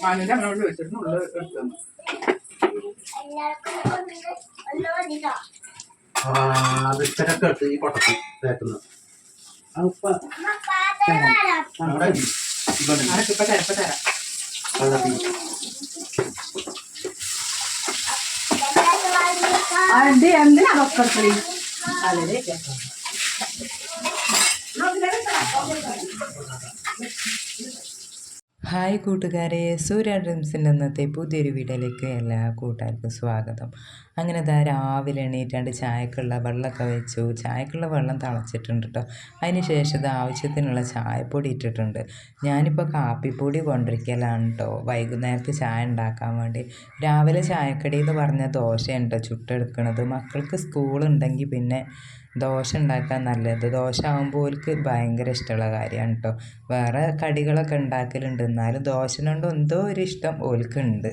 മാനുവിന്റെ അമ്മയോട് ചോദിച്ചിട്ട് ഉള്ളത് എടുത്തു ആരൊക്കെ ഇപ്പൊ തരാം ഇപ്പൊ തരാം വെള്ളത്തിൽ എന്ത് എന്തിനാ ഡോക്ടർ ഹായ് കൂട്ടുകാരെ സൂര്യ ഡ്രീംസിന്റെ ഇന്നത്തെ പുതിയൊരു വീഡിയോയിലേക്ക് എല്ലാ കൂട്ടുകാർക്കും സ്വാഗതം. അങ്ങനെ ഇതാ രാവിലെ എണീറ്റാണ്ട് ചായക്കുള്ള വെള്ളമൊക്കെ വെച്ചു. ചായക്കുള്ള വെള്ളം തിളച്ചിട്ടുണ്ട് കേട്ടോ അതിന് ശേഷം ഇത് ആവശ്യത്തിനുള്ള ചായപ്പൊടി ഇട്ടിട്ടുണ്ട്. ഞാനിപ്പോൾ കാപ്പിപ്പൊടി കൊണ്ടിരിക്കലാണ് കേട്ടോ വൈകുന്നേരത്ത് ചായ ഉണ്ടാക്കാൻ വേണ്ടി. രാവിലെ ചായക്കടി എന്ന് പറഞ്ഞ ദോശയാണ് കേട്ടോ ചുട്ടെടുക്കണത്. മക്കൾക്ക് സ്കൂളുണ്ടെങ്കിൽ പിന്നെ ദോശ ഉണ്ടാക്കാൻ നല്ലത്. ദോശ ആകുമ്പോൾ ഓൽക്ക് ഭയങ്കര ഇഷ്ടമുള്ള കാര്യമാണ് കേട്ടോ വേറെ കടികളൊക്കെ ഉണ്ടാക്കലുണ്ട്. എന്നാലും ദോശനോണ്ട് എന്തോ ഒരു ഇഷ്ടം ഓൽക്കുണ്ട്.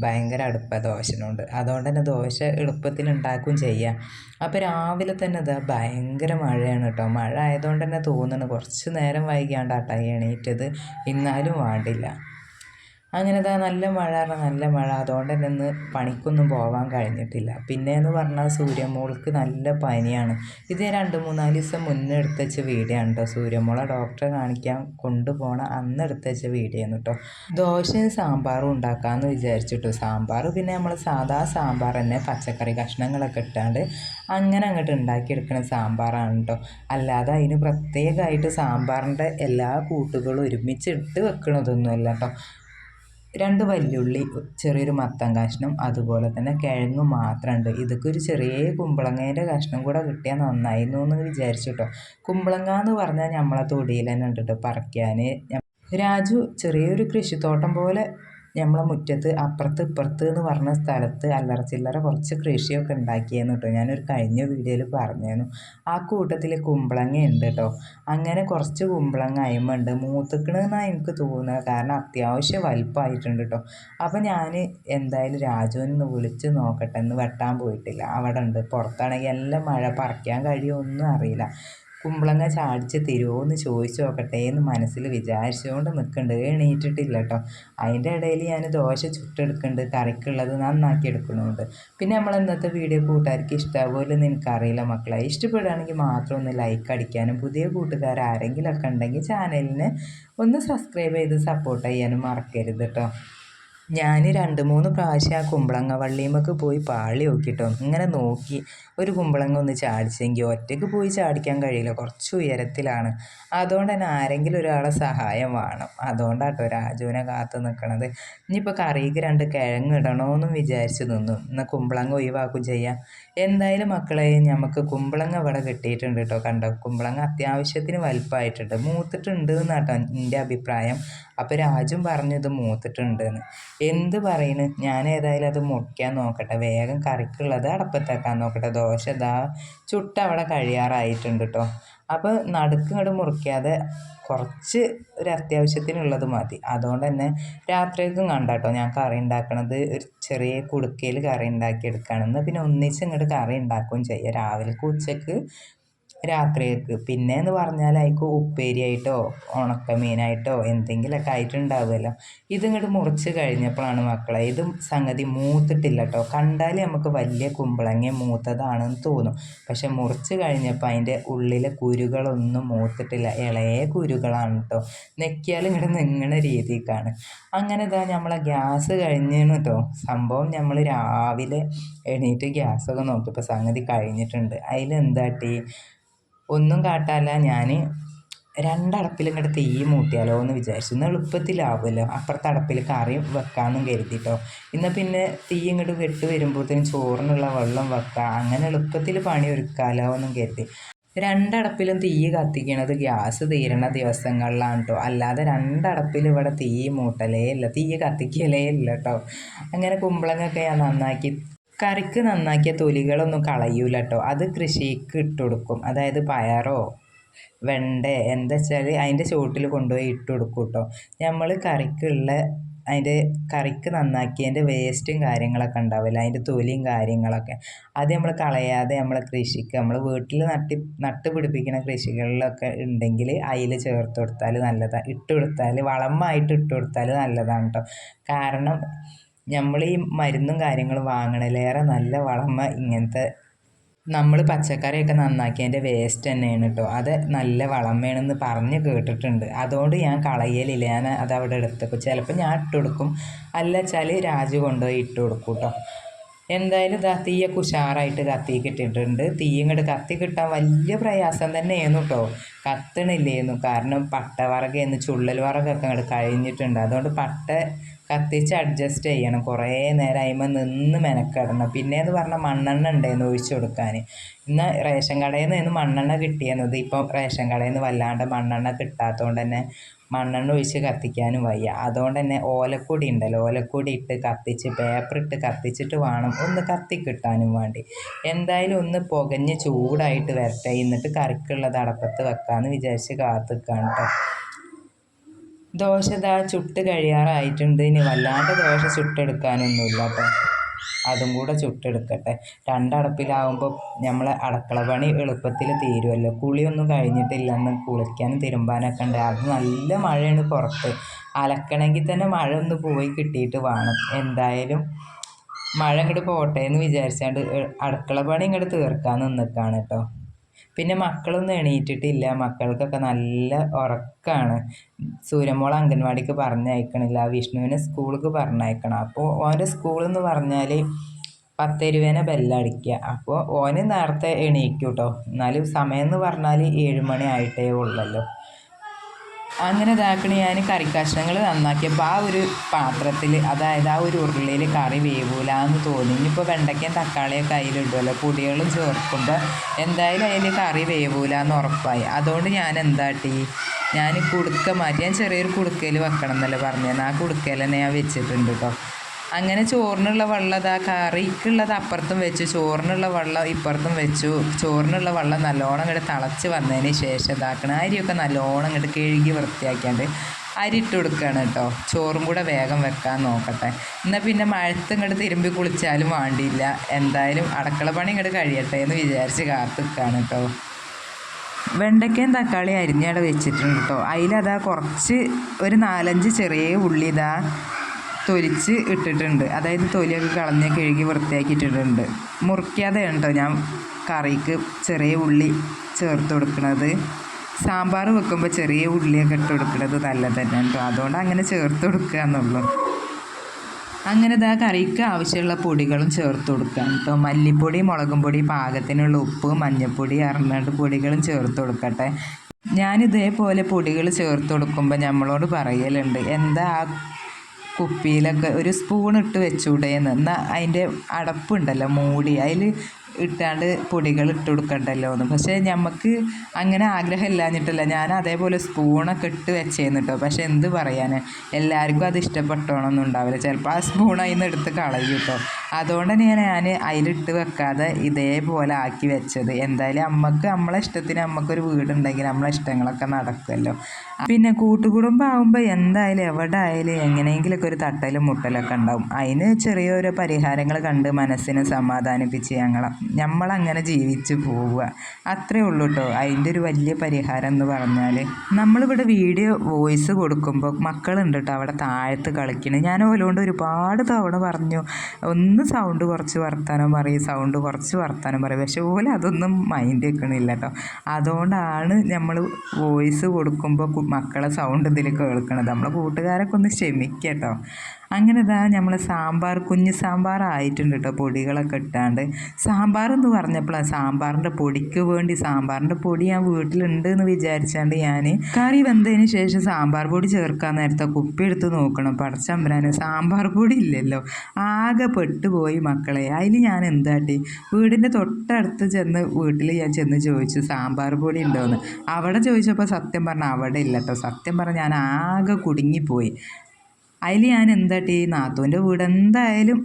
ഭയങ്കര അടുപ്പാണ് ദോശനോണ്ട്. അതുകൊണ്ട് തന്നെ ദോശ എളുപ്പത്തിൽ ഉണ്ടാക്കുകയും ചെയ്യാം. അപ്പോൾ രാവിലെ തന്നെ ഇതാ ഭയങ്കര മഴയാണ് കേട്ടോ മഴ ആയതുകൊണ്ട് തന്നെ തോന്നുന്നു കുറച്ച് നേരം വൈകിയാണ്ടാട്ടാ എണീറ്റത്. എന്നാലും വേണ്ടില്ല. അങ്ങനെ ഇതാ നല്ല മഴ പറഞ്ഞാൽ നല്ല മഴ. അതുകൊണ്ട് തന്നെ ഇന്ന് പണിക്കൊന്നും പോകാൻ കഴിഞ്ഞിട്ടില്ല. പിന്നെ എന്ന് പറഞ്ഞാൽ സൂര്യമോൾക്ക് നല്ല പനിയാണ്. ഇത് രണ്ട് മൂന്നാൽ ദിവസം മുന്നേ എടുത്തുവെച്ച വീഡിയോ ആണ് കേട്ടോ സൂര്യമോളെ ഡോക്ടറെ കാണിക്കാൻ കൊണ്ടുപോണ അന്ന് എടുത്തുവെച്ച വീഡിയോ ആണ് കേട്ടോ ദോശയും സാമ്പാറും ഉണ്ടാക്കാമെന്ന് വിചാരിച്ചിട്ടു സാമ്പാർ പിന്നെ നമ്മൾ സാധാ സാമ്പാർ തന്നെ പച്ചക്കറി കഷ്ണങ്ങളൊക്കെ ഇട്ടാണ്ട് അങ്ങനെ അങ്ങോട്ട് ഉണ്ടാക്കിയെടുക്കണ സാമ്പാറാണ് കേട്ടോ അല്ലാതെ അതിന് പ്രത്യേകമായിട്ട് സാമ്പാറിന്റെ എല്ലാ കൂട്ടുകളും ഒരുമിച്ച് ഇട്ട് വെക്കണതൊന്നുമല്ല കേട്ടോ രണ്ട് വല്യുള്ളി ചെറിയൊരു മത്തൻ കഷ്ണം അതുപോലെ തന്നെ കിഴങ്ങ് മാത്രമുണ്ട് ഇതൊക്കെ ഒരു ചെറിയ കുമ്പളങ്ങേന്റെ കഷ്ണം കൂടെ കിട്ടിയാൽ നന്നായിരുന്നു എന്ന് വിചാരിച്ചു കേട്ടോ കുമ്പളങ്ങ എന്ന് പറഞ്ഞാൽ നമ്മളെ തൊടിയിൽ തന്നെ ഉണ്ട് കേട്ടോ പറിക്കാൻ രാജു ചെറിയൊരു കൃഷിത്തോട്ടം പോലെ നമ്മളെ മുറ്റത്ത് അപ്പുറത്ത് ഇപ്പുറത്ത് എന്ന് പറഞ്ഞ സ്ഥലത്ത് അല്ലറ ചില്ലറ കുറച്ച് കൃഷിയൊക്കെ ഉണ്ടാക്കിയെന്ന് കേട്ടോ ഞാനൊരു കഴിഞ്ഞ വീഡിയോയിൽ പറഞ്ഞിരുന്നു ആ കൂട്ടത്തിൽ കുമ്പളങ്ങ ഉണ്ട് കേട്ടോ അങ്ങനെ കുറച്ച് കുമ്പളങ്ങ അയമുണ്ട് മൂത്തുക്കണെന്നാണ് എനിക്ക് തോന്നുന്നത് കാരണം അത്യാവശ്യം വലിപ്പമായിട്ടുണ്ട് കേട്ടോ അപ്പോൾ ഞാൻ എന്തായാലും രാജുവിനൊന്ന് വിളിച്ച് നോക്കട്ടെ. എന്ന് വെട്ടാൻ പോയിട്ടില്ല. അവിടെ ഉണ്ട് പുറത്താണെങ്കിൽ എല്ലാം മഴ പറിക്കാൻ കഴിയുമൊന്നും അറിയില്ല. കുമ്പളങ്ങ ചാടിച്ച് തരുമോ എന്ന് ചോദിച്ചു നോക്കട്ടെ എന്ന് മനസ്സിൽ വിചാരിച്ചുകൊണ്ട് നിൽക്കുന്നുണ്ട് എണീറ്റിട്ടില്ല കേട്ടോ അതിന്റെ ഇടയിൽ ഞാൻ ദോശ ചുട്ടെടുക്കുന്നുണ്ട് കറിക്കുള്ളത് നന്നാക്കി എടുക്കുന്നുണ്ട് പിന്നെ നമ്മൾ ഇന്നത്തെ വീഡിയോ കൂട്ടുകാർക്ക് ഇഷ്ടമാവുമല്ലോ എന്ന് എനിക്കറിയില്ല മക്കളെ. ഇഷ്ടപ്പെടുകയാണെങ്കിൽ മാത്രം ഒന്ന് ലൈക്ക് അടിക്കാനും പുതിയ കൂട്ടുകാർ ആരെങ്കിലുമൊക്കെ ഉണ്ടെങ്കിൽ ചാനലിന് ഒന്ന് സബ്സ്ക്രൈബ് ചെയ്ത് സപ്പോർട്ട് ചെയ്യാനും മറക്കരുത് കേട്ടോ ഞാൻ രണ്ട് മൂന്ന് പ്രാവശ്യം ആ കുമ്പളങ്ങ വള്ളിയുമൊക്കെ പോയി പാളി നോക്കിട്ടോ. ഇങ്ങനെ നോക്കി ഒരു കുമ്പളങ്ങ ഒന്ന് ചാടിച്ചെങ്കിൽ ഒറ്റയ്ക്ക് പോയി ചാടിക്കാൻ കഴിയില്ല. കുറച്ച് ഉയരത്തിലാണ്. അതുകൊണ്ട് തന്നെ ആരെങ്കിലും ഒരാളെ സഹായം വേണം. അതുകൊണ്ടാട്ടോ രാജുവിനെ കാത്തു നിൽക്കണത് ഇനിയിപ്പോൾ കറിക്ക് രണ്ട് കിഴങ്ങ് ഇടണമെന്നും വിചാരിച്ച് നിന്നു. എന്നാൽ കുമ്പളങ്ങ ഒഴിവാക്കും ചെയ്യാം. എന്തായാലും മക്കളെ നമുക്ക് കുമ്പളങ്ങ ഇവിടെ കിട്ടിയിട്ടുണ്ട് കേട്ടോ. കണ്ടോ? കുമ്പളങ്ങ അത്യാവശ്യത്തിന് വലുപ്പമായിട്ടുണ്ട്. മൂത്തിട്ടുണ്ട് എന്നാട്ടോ എന്റെ അഭിപ്രായം. അപ്പോൾ രാജും പറഞ്ഞു ഇത് മൂത്തിട്ടുണ്ട് എന്ന് എന്ത് പറയുന്നു ഞാൻ ഏതായാലും അത് മുറിക്കാൻ നോക്കട്ടെ. വേഗം കറിക്കുള്ളത് അടപ്പത്തേക്കാൻ നോക്കട്ടെ. ദോശ ഇതാ ചുട്ട് അവിടെ കഴിയാറായിട്ടുണ്ട് കേട്ടോ അപ്പോൾ നടുക്ക് ഇങ്ങോട്ട് മുറിക്കാതെ കുറച്ച് ഒരു അത്യാവശ്യത്തിനുള്ളത് മതി. അതുകൊണ്ട് തന്നെ രാത്രിക്കും കണ്ട കേട്ടോ ഞാൻ കറി ഉണ്ടാക്കണത് ഒരു ചെറിയ കുടുക്കയിൽ കറി ഉണ്ടാക്കി എടുക്കുകയാണെന്ന് പിന്നെ ഒന്നിച്ച് ഇങ്ങോട്ട് കറി ഉണ്ടാക്കുകയും ചെയ്യുക രാവിലെ ഉച്ചയ്ക്ക് രാത്രിയൊക്കെ. പിന്നെ എന്ന് പറഞ്ഞാൽ അതിക്ക് ഉപ്പേരിയായിട്ടോ ഉണക്കമീനായിട്ടോ എന്തെങ്കിലുമൊക്കെ ആയിട്ടുണ്ടാവുമല്ലോ. ഇതിങ്ങോട്ട് മുറിച്ച് കഴിഞ്ഞപ്പോഴാണ് മക്കളെ ഇത് സംഗതി മൂത്തിട്ടില്ല കേട്ടോ കണ്ടാൽ നമുക്ക് വലിയ കുമ്പളങ്ങ മൂത്തതാണെന്ന് തോന്നും. പക്ഷെ മുറിച്ച് കഴിഞ്ഞപ്പോൾ അതിന്റെ ഉള്ളിലെ കുരുകളൊന്നും മൂത്തിട്ടില്ല. ഇളയ കുരുകളാണ് കേട്ടോ നെക്കിയാൽ ഇങ്ങോട്ട് നിങ്ങണ രീതിക്കാണ്. അങ്ങനെ ഇതാ നമ്മളെ ഗ്യാസ് കഴിഞ്ഞാണ് കേട്ടോ സംഭവം നമ്മൾ രാവിലെ എണീറ്റ് ഗ്യാസൊക്കെ നോക്കിയപ്പോൾ സംഗതി കഴിഞ്ഞിട്ടുണ്ട്. അതിൽ എന്താട്ടി ഒന്നും കാട്ടാല്ല. ഞാൻ രണ്ടടപ്പിൽ ഇങ്ങോട്ട് തീ മൂട്ടിയാലോ എന്ന് വിചാരിച്ചു. ഇന്ന് എളുപ്പത്തിലാവുമല്ലോ അപ്പുറത്തെ അടപ്പിൽ കറി വെക്കാമെന്നും കരുതിട്ടോ. ഇന്ന് പിന്നെ തീ ഇങ്ങോട്ട് വെട്ട് വരുമ്പോഴത്തേനും ചോറിനുള്ള വെള്ളം വെക്കാം. അങ്ങനെ എളുപ്പത്തിൽ പണി ഒരുക്കാലോ എന്നും കരുതി. രണ്ടടപ്പിലും തീ കത്തിക്കണത് ഗ്യാസ് തീരണ ദിവസങ്ങളിലാണ് കേട്ടോ അല്ലാതെ രണ്ടടപ്പിൽ ഇവിടെ തീ മൂട്ടലേ ഇല്ല. തീ കത്തിക്കലേ ഇല്ല കേട്ടോ അങ്ങനെ കുമ്പളങ്ങൊക്കെ ഞാൻ നന്നാക്കി കറിക്ക് നന്നാക്കിയ തൊലികളൊന്നും കളയൂല കേട്ടോ അത് കൃഷിക്ക് ഇട്ട് കൊടുക്കും അതായത് പയറോ വെണ്ട എന്താ വെച്ചാൽ അതിന്റെ ചുവട്ടിൽ കൊണ്ടുപോയി ഇട്ട് കൊടുക്കും കേട്ടോ നമ്മൾ കറിക്കുള്ള അതിന്റെ കറിക്ക് നന്നാക്കിയതിന്റെ വേസ്റ്റും കാര്യങ്ങളൊക്കെ ഉണ്ടാവില്ല? അതിന്റെ തൊലിയും കാര്യങ്ങളൊക്കെ. അത് നമ്മൾ കളയാതെ നമ്മൾ കൃഷിക്ക് നമ്മൾ വീട്ടിൽ നട്ടി നട്ട് പിടിപ്പിക്കുന്ന കൃഷികളിലൊക്കെ ഉണ്ടെങ്കിൽ അതിൽ ചേർത്ത് കൊടുത്താൽ നല്ലതാണ് ഇട്ട് കൊടുത്താൽ വളമായിട്ട് ഇട്ട് കൊടുത്താൽ നല്ലതാണ് കേട്ടോ കാരണം നമ്മൾ ഈ മരുന്നും കാര്യങ്ങളും വാങ്ങണതിലേറെ നല്ല വളമ ഇങ്ങനത്തെ നമ്മൾ പച്ചക്കറിയൊക്കെ നന്നാക്കിയതിന്റെ വേസ്റ്റ് തന്നെയാണ് കേട്ടോ അത് നല്ല വളം വേണമെന്ന് പറഞ്ഞ് കേട്ടിട്ടുണ്ട്. അതുകൊണ്ട് ഞാൻ കളയലില്ല. ഞാൻ അത് അവിടെ എടുത്തേക്കും. ചിലപ്പോൾ ഞാൻ ഇട്ട് കൊടുക്കും. അല്ല വെച്ചാൽ രാജു കൊണ്ടുപോയി ഇട്ട് കൊടുക്കും കേട്ടോ എന്തായാലും ഇതാ തീയൊക്കെ ഉഷാറായിട്ട് കത്തി കിട്ടിയിട്ടുണ്ട്. തീ ഇങ്ങോട്ട് കത്തി കിട്ടാൻ വലിയ പ്രയാസം തന്നെയായിരുന്നു കേട്ടോ കത്തണില്ലേന്നു. കാരണം പട്ട ചുള്ളൽ വറകൊക്കെ അങ്ങോട്ട് കഴിഞ്ഞിട്ടുണ്ട്. അതുകൊണ്ട് പട്ട കത്തിച്ച് അഡ്ജസ്റ്റ് ചെയ്യണം. കുറേ നേരം അതിന്മേൽ നിന്ന് മെനക്കെടണം. പിന്നെയെന്ന് പറഞ്ഞാൽ മണ്ണെണ്ണ ഉണ്ടായിരുന്നു ഒഴിച്ചു കൊടുക്കാൻ ഇന്ന് റേഷൻ കടയിൽ നിന്ന് മണ്ണെണ്ണ കിട്ടിയെന്നത് ഇപ്പം റേഷൻ കടയിൽ നിന്ന് വല്ലാണ്ട് മണ്ണെണ്ണ കിട്ടാത്തതുകൊണ്ട് തന്നെ മണ്ണെണ്ണ ഒഴിച്ച് കത്തിക്കാനും വയ്യ. അതുകൊണ്ട് തന്നെ ഓലക്കൂടി ഉണ്ടല്ലോ ഓലക്കൂടി ഇട്ട് കത്തിച്ച് പേപ്പർ ഇട്ട് കത്തിച്ചിട്ട് വേണം ഒന്ന് കത്തി കിട്ടാനും വേണ്ടി. എന്തായാലും ഒന്ന് പുകഞ്ഞ് ചൂടായിട്ട് വരട്ടെ. എന്നിട്ട് കറിക്കുള്ളത് അടപ്പത്ത് വെക്കാമെന്ന് വിചാരിച്ച് കാത്തിക്കാണ് കേട്ടോ ദോശ ഇതാ ചുട്ട് കഴിയാറായിട്ടുണ്ട്. ഇനി വല്ലാണ്ട് ദോശ ചുട്ടെടുക്കാനൊന്നുമില്ല കേട്ടോ. അതും കൂടെ ചുട്ടെടുക്കട്ടെ. രണ്ടടപ്പിലാവുമ്പോൾ നമ്മൾ അടുക്കള പണി എളുപ്പത്തിൽ തീരുമല്ലോ കുളിയൊന്നും കഴിഞ്ഞിട്ടില്ല എന്ന് കുളിക്കാനും തിരുമ്പാനൊക്കെ ഉണ്ട്. അത് നല്ല മഴയാണ് പുറത്ത്. അലക്കണമെങ്കിൽ തന്നെ മഴ ഒന്ന് പോയി കിട്ടിയിട്ട് വേണം. എന്തായാലും മഴ ഇങ്ങോട്ട് പോട്ടെ എന്ന് വിചാരിച്ചാണ്ട് അടുക്കള പണി ഇങ്ങോട്ട് തീർക്കാൻ നിന്നിക്കാണ് കേട്ടോ. പിന്നെ മക്കളൊന്നും എണീറ്റിട്ടില്ല. മക്കൾക്കൊക്കെ നല്ല ഉറക്കമാണ് സൂര്യമോൾ അംഗൻവാടിക്ക് പറഞ്ഞയക്കണില്ല. വിഷ്ണുവിനെ സ്കൂളിലേക്ക് പറഞ്ഞയക്കണം. അപ്പോൾ ഓന്റെ സ്കൂളെന്ന് പറഞ്ഞാൽ പത്തരുവേനെ ബെല്ലടിക്കുക അപ്പോൾ ഓന് നേരത്തെ എണീക്കും കേട്ടോ എന്നാലും സമയം എന്ന് പറഞ്ഞാൽ ഏഴ് മണി ആയിട്ടേ ഉള്ളല്ലോ. അങ്ങനെ ഇതാക്കണ ഞാൻ കറി കഷ്ണങ്ങൾ നന്നാക്കിയപ്പോൾ ആ ഒരു പാത്രത്തിൽ അതായത് ആ ഒരു ഉരുളിയിൽ കറി വേവൂല എന്ന് തോന്നി. ഇനിയിപ്പോൾ വെണ്ടയ്ക്കയും തക്കാളിയൊക്കെ അതിലിടുമല്ലോ പൊടികളും ചേർക്കുമ്പോൾ എന്തായാലും അതിൽ കറി വേവൂല എന്ന് ഉറപ്പായി. അതുകൊണ്ട് ഞാൻ എന്താട്ടി ഞാൻ കുടുക്ക മാറ്റി ഞാൻ ചെറിയൊരു കുടുക്കയിൽ വെക്കണം എന്നല്ലേ പറഞ്ഞത് ആ കുടുക്കയിൽ തന്നെ ഞാൻ വെച്ചിട്ടുണ്ട് കേട്ടോ അങ്ങനെ ചോറിനുള്ള വെള്ളം അതാ കറിക്കുള്ളത് അപ്പുറത്തും വെച്ചു ചോറിനുള്ള വെള്ളം ഇപ്പുറത്തും വെച്ചു. ചോറിനുള്ള വെള്ളം നല്ലോണം ഇങ്ങോട്ട് തിളച്ച് വന്നതിന് ശേഷം ഇതാക്കണം അരിയൊക്കെ നല്ലോണം ഇങ്ങോട്ട് കഴുകി വൃത്തിയാക്കിയാണ്ട് അരി ഇട്ട് കൊടുക്കുകയാണ് കേട്ടോ. ചോറും കൂടെ വേഗം വെക്കാൻ നോക്കട്ടെ. എന്നാൽ പിന്നെ മഴത്ത് ഇങ്ങോട്ട് തിരുമ്പി കുളിച്ചാലും വേണ്ടിയില്ല. എന്തായാലും അടുക്കള പണി ഇങ്ങോട്ട് കഴിയട്ടെ എന്ന് വിചാരിച്ച് കാത്തു നിൽക്കുകയാണ് കേട്ടോ. വെണ്ടയ്ക്കയും തക്കാളി അരിഞ്ഞവിടെ വെച്ചിട്ടുണ്ട് കേട്ടോ. അതിലതാ കുറച്ച് ഒരു നാലഞ്ച് ചെറിയ ഉള്ളി ഇതാ തൊലിച്ച് ഇട്ടിട്ടുണ്ട്. അതായത് തൊലിയൊക്കെ കളഞ്ഞ് കഴുകി വൃത്തിയാക്കിയിട്ടിട്ടുണ്ട്. മുറിക്കാതെ കേട്ടോ ഞാൻ കറിക്ക് ചെറിയ ഉള്ളി ചേർത്ത് കൊടുക്കുന്നത് സാമ്പാർ വെക്കുമ്പോൾ ചെറിയ ഉള്ളിയൊക്കെ ഇട്ട് കൊടുക്കുന്നത് നല്ലത് തന്നെ കേട്ടോ അതുകൊണ്ട് അങ്ങനെ ചേർത്ത് കൊടുക്കുക എന്നുള്ളൂ. അങ്ങനെ ഇതാ കറിക്ക് ആവശ്യമുള്ള പൊടികളും ചേർത്ത് കൊടുക്കാം കേട്ടോ മല്ലിപ്പൊടി മുളകും പൊടി പാകത്തിനുള്ള ഉപ്പ് മഞ്ഞൾപ്പൊടി അറുന്നണ്ട് പൊടികളും ചേർത്ത് കൊടുക്കട്ടെ. ഞാൻ ഇതേപോലെ പൊടികൾ ചേർത്ത് കൊടുക്കുമ്പോൾ നമ്മളോട് പറയലുണ്ട് എന്താ കുപ്പിയിലൊക്കെ ഒരു സ്പൂൺ ഇട്ട് വെച്ചൂടേന്ന് എന്നാൽ അതിന്റെ അടപ്പുണ്ടല്ലോ മൂടി. അതിൽ ഇട്ടാണ്ട് പൊടികൾ ഇട്ട് കൊടുക്കണ്ടല്ലോ എന്ന്. പക്ഷേ നമുക്ക് അങ്ങനെ ആഗ്രഹം ഇല്ലാഞ്ഞിട്ടല്ല ഞാൻ അതേപോലെ സ്പൂണൊക്കെ ഇട്ട് വെച്ചേന്ന് കേട്ടോ പക്ഷെ എന്ത് പറയാൻ എല്ലാവർക്കും അത് ഇഷ്ടപ്പെട്ടോണമെന്നും ഉണ്ടാവില്ല. ചിലപ്പോൾ ആ സ്പൂൺ അതിൽ നിന്ന് എടുത്ത് കളയും കേട്ടോ അതുകൊണ്ട് തന്നെയാണ് ഞാൻ അതിലിട്ട് വെക്കാതെ ഇതേപോലെ ആക്കി വെച്ചത്. എന്തായാലും അമ്മയ്ക്ക് നമ്മളെ ഇഷ്ടത്തിന് നമുക്കൊരു വീടുണ്ടെങ്കിൽ നമ്മളെ ഇഷ്ടങ്ങളൊക്കെ നടക്കുമല്ലോ. പിന്നെ കൂട്ടുകുടുംബം ആകുമ്പോൾ എന്തായാലും എവിടെ ആയാലും എങ്ങനെയെങ്കിലുമൊക്കെ ഒരു തട്ടലും മുട്ടലൊക്കെ ഉണ്ടാവും. അതിന് ചെറിയൊരു പരിഹാരങ്ങൾ കണ്ട് മനസ്സിനെ സമാധാനിപ്പിച്ച് ഞങ്ങൾ നമ്മളങ്ങനെ ജീവിച്ച് പോവുക. അത്രേ ഉള്ളൂ കേട്ടോ അതിന്റെ ഒരു വലിയ പരിഹാരം എന്ന് പറഞ്ഞാൽ നമ്മളിവിടെ വീഡിയോ വോയിസ് കൊടുക്കുമ്പോൾ മക്കളുണ്ട് കേട്ടോ അവിടെ താഴത്ത് കളിക്കണേ. ഞാൻ ഓലോണ്ട് ഒരുപാട് തവണ പറഞ്ഞു. ഒന്ന് സൗണ്ട് കുറച്ച് വർത്താനം പറയും സൗണ്ട് കുറച്ച് വർത്താനം പറയും. പക്ഷെ ഓല അതൊന്നും മൈൻഡ് വെക്കണില്ല കേട്ടോ. അതുകൊണ്ടാണ് നമ്മൾ വോയിസ് കൊടുക്കുമ്പോൾ മക്കളെ സൗണ്ട് ഇതിൽ കേൾക്കണത്. നമ്മളെ കൂട്ടുകാരൊക്കെ ഒന്ന് ക്ഷമിക്കുക കേട്ടോ. അങ്ങനെ ഇതാ നമ്മൾ സാമ്പാർ കുഞ്ഞ് സാമ്പാർ ആയിട്ടുണ്ട് കേട്ടോ പൊടികളൊക്കെ ഇട്ടാണ്ട്. സാമ്പാർ എന്ന് പറഞ്ഞപ്പോഴാണ് സാമ്പാറിന്റെ പൊടിക്ക് വേണ്ടി സാമ്പാറിന്റെ പൊടി ഞാൻ വീട്ടിലുണ്ട് എന്ന് വിചാരിച്ചാണ്ട് ഞാൻ കറി വെന്തതിന് ശേഷം സാമ്പാർ പൊടി ചേർക്കാൻ നേരത്തെ കുപ്പി എടുത്ത് നോക്കണം പടച്ചമ്പരാന്. സാമ്പാർ പൊടി ഇല്ലല്ലോ. ആകെ പെട്ടുപോയി മക്കളെ. അതിൽ ഞാൻ എന്താട്ടി? വീടിന്റെ തൊട്ടടുത്ത് ചെന്ന് വീട്ടിൽ ഞാൻ ചെന്ന് ചോദിച്ചു സാമ്പാർ പൊടി ഉണ്ടോയെന്ന് അവിടെ ചോദിച്ചപ്പോൾ സത്യം പറഞ്ഞാൽ അവിടെ ഇല്ല കേട്ടോ സത്യം പറഞ്ഞാൽ ഞാൻ ആകെ കുടുങ്ങിപ്പോയി. അതിൽ ഞാൻ എന്താട്ടി നാത്തൂന്റെ വീട് എന്തായാലും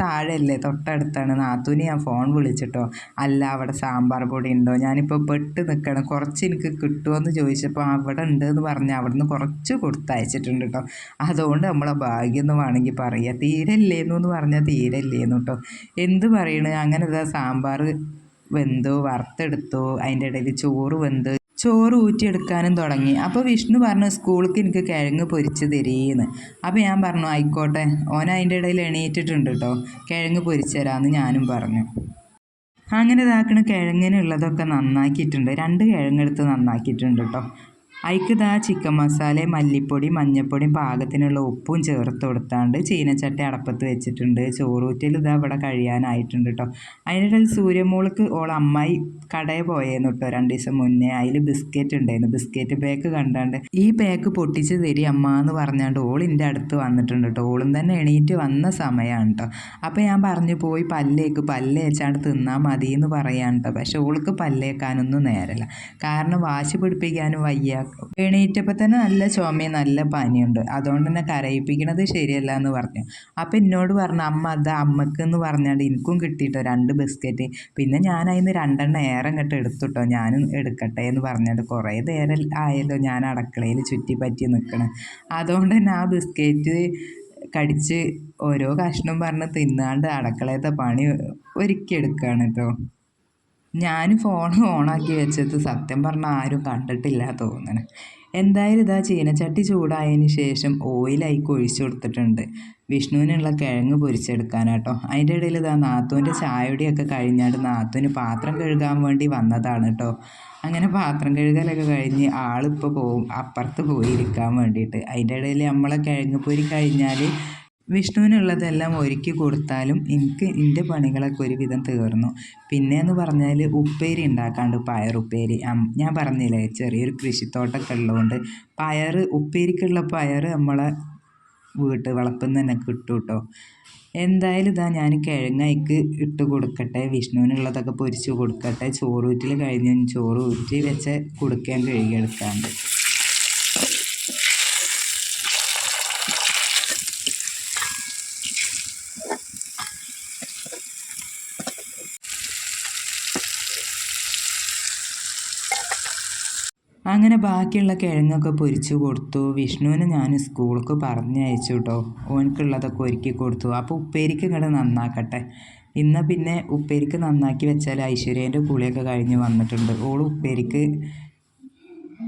താഴെയല്ലേ തൊട്ടടുത്താണ്. നാത്തൂന് ഞാൻ ഫോൺ വിളിച്ചിട്ടോ അല്ല അവിടെ സാമ്പാർ പൊടി ഉണ്ടോ? ഞാനിപ്പോൾ പെട്ട് നിൽക്കണം കുറച്ച് എനിക്ക് കിട്ടുമോ എന്ന് ചോദിച്ചപ്പോൾ അവിടെ ഉണ്ട് എന്ന് പറഞ്ഞ് അവിടുന്ന് കുറച്ച് കൊടുത്തയച്ചിട്ടുണ്ട് കേട്ടോ അതുകൊണ്ട് നമ്മളെ ഭാഗ്യം എന്ന് വേണമെങ്കിൽ പറയുക തീരല്ലേന്നു എന്ന് പറഞ്ഞാൽ തീരല്ലേന്നു കേട്ടോ എന്ത് പറയണ? അങ്ങനെ ഇതാ സാമ്പാർ വെന്തോ വറുത്തെടുത്തോ അതിന്റെ ഇടയിൽ ചോറ് വെന്ത് ചോറ് ഊറ്റിയെടുക്കാനും തുടങ്ങി. അപ്പോൾ വിഷ്ണു പറഞ്ഞു സ്കൂളിലേക്ക് എനിക്ക് കിഴങ്ങ് പൊരിച്ച് തരീന്ന്. അപ്പോൾ ഞാൻ പറഞ്ഞു ആയിക്കോട്ടെ. ഓൻ അതിന്റെ ഇടയിൽ എണീറ്റിട്ടുണ്ട് കേട്ടോ കിഴങ്ങ് പൊരിച്ചു തരാമെന്ന് ഞാനും പറഞ്ഞു. അങ്ങനെ ഇതാക്കണ കിഴങ്ങിനുള്ളതൊക്കെ നന്നാക്കിയിട്ടുണ്ട്. രണ്ട് കിഴങ്ങെടുത്ത് നന്നാക്കിയിട്ടുണ്ട് കേട്ടോ അതിക്ക് ഇതാ ചിക്കൻ മസാലയും മല്ലിപ്പൊടി മഞ്ഞൾപ്പൊടിയും പാകത്തിനുള്ള ഉപ്പും ചേർത്ത് കൊടുത്താണ്ട് ചീനച്ചട്ടി അടപ്പത്ത് വെച്ചിട്ടുണ്ട്. ചോറൂറ്റിൽ ഇതാ ഇവിടെ കഴിയാനായിട്ടുണ്ട് കേട്ടോ അതിനിടയിൽ സൂര്യമോൾക്ക് ഓൾ അമ്മായി കടയിൽ പോയേന്നു കേട്ടോ രണ്ട് ദിവസം മുന്നേ. അതിൽ ബിസ്ക്കറ്റ് ഉണ്ടായിരുന്നു. ബിസ്ക്കറ്റ് പാക്ക് കണ്ടാണ്ട് ഈ പാക്ക് പൊട്ടിച്ച് തരി അമ്മ എന്ന് പറഞ്ഞാണ്ട് ഓൾ എന്റെ അടുത്ത് വന്നിട്ടുണ്ട് കേട്ടോ ഓളും തന്നെ എണീറ്റ് വന്ന സമയമാണ് കേട്ടോ അപ്പോൾ ഞാൻ പറഞ്ഞു പോയി പല്ലേക്ക് പല്ല് വെച്ചാണ്ട് തിന്നാൽ മതി എന്ന് പറയാൻ കേട്ടോ പക്ഷെ ഓൾക്ക് പല്ലേക്കാനൊന്നും നേരല്ല. കാരണം വാശി പിടിപ്പിക്കാനും വയ്യ. എണീറ്റപ്പോൾ തന്നെ നല്ല ചുമയും നല്ല പനിയുണ്ട്. അതുകൊണ്ട് തന്നെ കരയിപ്പിക്കണത് ശരിയല്ല എന്ന് പറഞ്ഞു. അപ്പം എന്നോട് പറഞ്ഞു അമ്മ അത് അമ്മയ്ക്ക് എന്ന് പറഞ്ഞാണ്ട് എനിക്കും കിട്ടിയിട്ടോ രണ്ട് ബിസ്ക്കറ്റ്. പിന്നെ ഞാൻ അതിന് രണ്ടെണ്ണം ഏറെ ഇങ്ങോട്ട് എടുത്തുട്ടോ. ഞാനും എടുക്കട്ടെ എന്ന് പറഞ്ഞിട്ട് കുറേ നേരം ആയല്ലോ ഞാൻ അടക്കളയിൽ ചുറ്റിപ്പറ്റി നിൽക്കണം അതുകൊണ്ട് തന്നെ ആ ബിസ്ക്കറ്റ് കടിച്ച് ഓരോ കഷ്ണം പറഞ്ഞ് തിന്നാണ്ട് അടക്കളയത്തെ പണി ഒരുക്കി എടുക്കുകയാണ് കേട്ടോ ഞാൻ ഫോൺ ഓണാക്കി വെച്ചത് സത്യം പറഞ്ഞാൽ ആരും കണ്ടിട്ടില്ല തോന്നണ. എന്തായാലും ഇതാ ചീനച്ചട്ടി ചൂടായതിന് ശേഷം ഓയിലായിക്ക് ഒഴിച്ചു കൊടുത്തിട്ടുണ്ട്. വിഷ്ണുവിനുള്ള കിഴങ്ങ് പൊരിച്ചെടുക്കാനാട്ടോ. അതിന്റെ ഇടയിൽ ഇതാ നാത്തൂന്റെ ചായയുടെയൊക്കെ കഴിഞ്ഞാണ്ട് നാത്തൂന് പാത്രം കഴുകാൻ വേണ്ടി വന്നതാണ് കേട്ടോ അങ്ങനെ പാത്രം കഴുകലൊക്കെ കഴിഞ്ഞ് ആളിപ്പോൾ പോവും അപ്പുറത്ത് പോയിരിക്കാൻ വേണ്ടിയിട്ട്. അതിന്റെ ഇടയിൽ നമ്മളെ കിഴങ്ങ് പൊരി കഴിഞ്ഞാൽ വിഷ്ണുവിനുള്ളതെല്ലാം ഒരുക്കി കൊടുത്താലും എനിക്ക് എന്റെ പണികളൊക്കെ ഒരുവിധം തീർന്നു. പിന്നെ എന്ന് പറഞ്ഞാൽ ഉപ്പേരി ഉണ്ടാക്കാണ്ട് പയറുപ്പേരി ഞാൻ പറഞ്ഞില്ലേ ചെറിയൊരു കൃഷിത്തോട്ടമൊക്കെ ഉള്ളതുകൊണ്ട് പയർ ഉപ്പേരിക്കുള്ള പയർ നമ്മളെ വീട്ട് വളപ്പിൽ നിന്ന് തന്നെ കിട്ടും കേട്ടോ എന്തായാലും ഇതാ ഞാൻ കിഴങ്ങയ്ക്ക് ഇട്ട് കൊടുക്കട്ടെ വിഷ്ണുവിനുള്ളതൊക്കെ പൊരിച്ച് കൊടുക്കട്ടെ. ചോറൂറ്റിൽ കഴിഞ്ഞ് ചോറ് ഊറ്റി വെച്ച് കൊടുക്കാൻ കഴുകിയെടുക്കാണ്ട് അങ്ങനെ ബാക്കിയുള്ള കിഴങ്ങൊക്കെ പൊരിച്ചു കൊടുത്തു. വിഷ്ണുവിന് ഞാൻ സ്കൂൾക്ക് പറഞ്ഞയച്ചു കേട്ടോ ഓനക്കുള്ളതൊക്കെ ഒരുക്കി കൊടുത്തു. അപ്പോൾ ഉപ്പേരിക്ക് ഇങ്ങോട്ട് നന്നാക്കട്ടെ. ഇന്ന് പിന്നെ ഉപ്പേരിക്ക് നന്നാക്കി വെച്ചാൽ ഐശ്വര്യേന്റെ കുളിയൊക്കെ കഴിഞ്ഞ് വന്നിട്ടുണ്ട്. ഓൾ ഉപ്പേരിക്ക്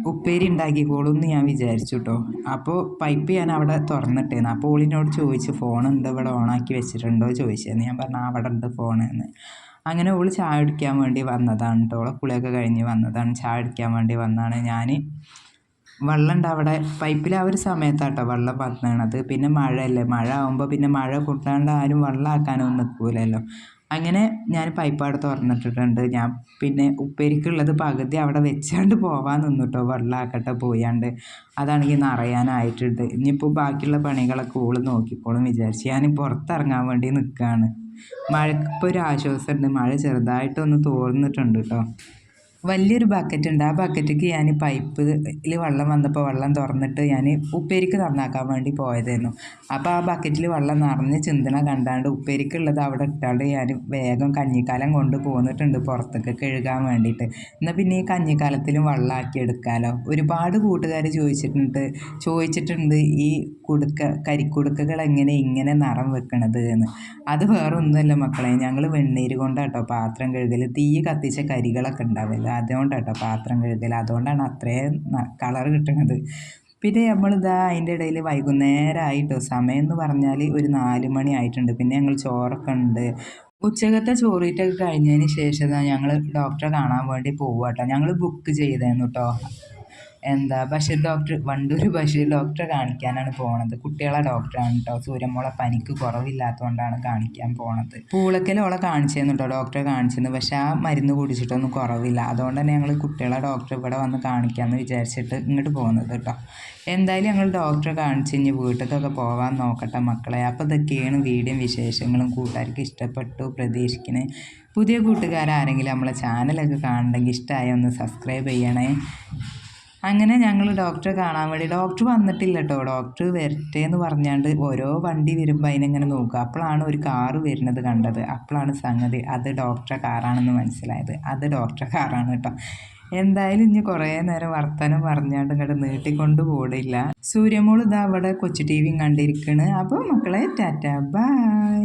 ഉപ്പേരി ഉണ്ടാക്കിക്കോളും എന്ന് ഞാൻ വിചാരിച്ചു കേട്ടോ അപ്പോൾ പൈപ്പ് ഞാൻ അവിടെ തുറന്നിട്ടേന്ന്. അപ്പോൾ ഓളിനോട് ചോദിച്ചു ഫോൺ എന്താ ഇവിടെ ഓണാക്കി വെച്ചിട്ടുണ്ടോ? ചോദിച്ചതെന്ന് ഞാൻ പറഞ്ഞു "ആ, അവിടെ ഉണ്ട് ഫോൺ എന്ന്. അങ്ങനെ ഓൾ ചായ കുടിക്കാൻ വേണ്ടി വന്നതാണ് കേട്ടോ ഓളെ കുളിയൊക്കെ കഴിഞ്ഞ് വന്നതാണ്. ചായ കുടിക്കാൻ വേണ്ടി വന്നതാണ് ഞാൻ വെള്ളം ഉണ്ട് അവിടെ പൈപ്പിൽ ആ ഒരു സമയത്താണ് സമയത്താട്ടോ വെള്ളം വന്നണത്. പിന്നെ മഴയല്ലേ. മഴ ആകുമ്പോൾ പിന്നെ മഴ കൂട്ടാണ്ട് ആരും വെള്ളമാക്കാനൊന്നും നിൽക്കൂലല്ലോ അങ്ങനെ ഞാൻ പൈപ്പ് അവിടെ തുറന്നിട്ടിട്ടുണ്ട്. ഞാൻ പിന്നെ ഉപ്പേരിക്കുള്ളത് പകുതി അവിടെ വെച്ചാണ്ട് പോവാൻ നിന്നു കേട്ടോ വെള്ളമാക്കട്ടെ പോയാണ്ട്. അതാണെങ്കിൽ നിറയാനായിട്ടുണ്ട്. ഇനിയിപ്പോൾ ബാക്കിയുള്ള പണികളൊക്കെ ഓൾ നോക്കിക്കോളും വിചാരിച്ച്. ഞാൻ പുറത്തിറങ്ങാൻ വേണ്ടി നിൽക്കുകയാണ് മഴക്കിപ്പോൾ ഒരു ആശ്വാസമുണ്ട്. മഴ ചെറുതായിട്ടൊന്ന് തോർന്നിട്ടുണ്ട് കേട്ടോ വലിയൊരു ബക്കറ്റ് ഉണ്ട് ആ ബക്കറ്റിക്ക് ഞാൻ പൈപ്പിൽ വെള്ളം വന്നപ്പോൾ വെള്ളം തുറന്നിട്ട് ഞാൻ ഉപ്പേരിക്ക് നന്നാക്കാൻ വേണ്ടി പോയതായിരുന്നു. അപ്പോൾ ആ ബക്കറ്റിൽ വെള്ളം നിറഞ്ഞ് ചിന്തന കണ്ടാണ്ട് ഉപ്പേരിക്കുള്ളത് അവിടെ ഇട്ടാണ്ട് ഞാൻ വേഗം കഞ്ഞിക്കാലം കൊണ്ട് പോന്നിട്ടുണ്ട് പുറത്തേക്ക് കഴുകാൻ വേണ്ടിയിട്ട്. എന്നാൽ പിന്നെ ഈ കഞ്ഞിക്കാലത്തിലും വെള്ളമാക്കി എടുക്കാമല്ലോ ഒരുപാട് കൂട്ടുകാർ ചോദിച്ചിട്ടുണ്ട്. ചോദിച്ചിട്ടുണ്ട് ഈ കുടുക്ക കരിക്കുടുക്കകൾ എങ്ങനെ ഇങ്ങനെ നിറം വെക്കണത് എന്ന്. അത് വേറെ ഒന്നുമല്ല മക്കളെ ഞങ്ങൾ വെണ്ണീര് കൊണ്ടാട്ടോ പാത്രം കഴുകൽ തീ കത്തിച്ച കരികളൊക്കെ ഉണ്ടാവില്ല അതുകൊണ്ടാട്ടോ പാത്രം കഴുകൽ അതുകൊണ്ടാണ് അത്രയും കളർ കിട്ടുന്നത് പിന്നെ നമ്മളിതാ അതിന്റെ ഇടയിൽ വൈകുന്നേരമായിട്ടോ സമയം എന്ന് പറഞ്ഞാൽ ഒരു നാല് മണി ആയിട്ടുണ്ട്. പിന്നെ ഞങ്ങൾ ചോറൊക്കെ ഉണ്ട്. ഉച്ചകത്തെ ചോറീറ്റൊക്കെ കഴിഞ്ഞതിന് ശേഷം ഞങ്ങൾ ഡോക്ടറെ കാണാൻ വേണ്ടി പോവുക കേട്ടോ ഞങ്ങൾ ബുക്ക് ചെയ്തായിരുന്നു കേട്ടോ എന്താ ബഷീർ ഡോക്ടർ വണ്ടൂർ ബഷീർ ഡോക്ടറെ കാണിക്കാനാണ് പോണത്. കുട്ടികളെ ഡോക്ടറാണ് കേട്ടോ സൂര്യമോളെ പനിക്ക് കുറവില്ലാത്തതുകൊണ്ടാണ് കാണിക്കാൻ പോണത്. പൂളക്കൽ ഓളെ കാണിച്ചിരുന്നു കേട്ടോ ഡോക്ടറെ കാണിച്ചിരുന്നു പക്ഷെ ആ മരുന്ന് കുടിച്ചിട്ടൊന്നും കുറവില്ല. അതുകൊണ്ട് തന്നെ ഞങ്ങൾ കുട്ടികളെ ഡോക്ടർ ഇവിടെ വന്ന് കാണിക്കാമെന്ന് വിചാരിച്ചിട്ട് ഇങ്ങോട്ട് പോകുന്നത് കേട്ടോ എന്തായാലും ഞങ്ങൾ ഡോക്ടറെ കാണിച്ച് ഇനി വീട്ടിലേക്കൊക്കെ പോകാൻ നോക്കട്ടെ മക്കളെ. അപ്പോൾ ഇതൊക്കെയാണ് വീഡിയോ വിശേഷങ്ങളും. കൂട്ടുകാർക്ക് ഇഷ്ടപ്പെട്ടു പ്രതീക്ഷിക്കുന്നത് പുതിയ കൂട്ടുകാരാരെങ്കിലും നമ്മളെ ചാനലൊക്കെ കാണണമെങ്കിൽ ഇഷ്ടമായ ഒന്ന് സബ്സ്ക്രൈബ് ചെയ്യണേ. അങ്ങനെ ഞങ്ങൾ ഡോക്ടറെ കാണാൻ വേണ്ടി ഡോക്ടർ വന്നിട്ടില്ല കേട്ടോ ഡോക്ടർ വരട്ടെ എന്ന് പറഞ്ഞാണ്ട് ഓരോ വണ്ടി വരുമ്പോൾ അതിനെങ്ങനെ നോക്കുക. അപ്പോഴാണ് ഒരു കാറ് വരുന്നത് കണ്ടത്. അപ്പോഴാണ് സംഗതി. അത് ഡോക്ടറെ കാറാണെന്ന് മനസ്സിലായത്. അത് ഡോക്ടറെ കാറാണ് കേട്ടോ. എന്തായാലും ഇനി കുറേ നേരം വർത്തമാനം പറഞ്ഞാണ്ട് ഇങ്ങോട്ട് നീട്ടിക്കൊണ്ട് പോടില്ല സൂര്യമോൾ ഇതാ അവിടെ കൊച്ചു ടി വിയും കണ്ടിരിക്കണ്. അപ്പോൾ മക്കളെ ടാറ്റ. ബൈ.